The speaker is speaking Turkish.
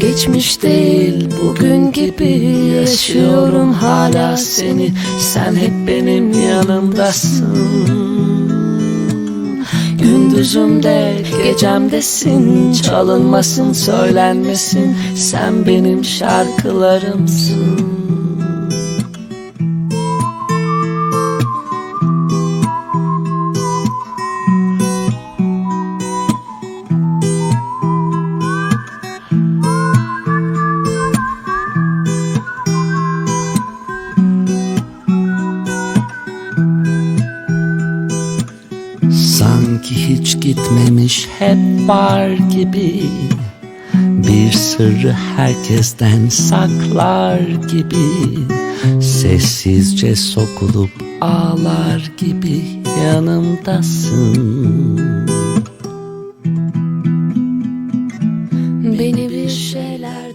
Geçmiş değil bugün gibi yaşıyorum hala seni. Sen hep benim yanımdasın. Gündüzümde gecemdesin Çalınmasın söylenmesin. Sen benim şarkılarımsın Sanki hiç gitmemiş hep var gibi. Bir sırrı herkesten saklar gibi. Sessizce sokulup ağlar gibi yanımdasın. Beni bir şeylerden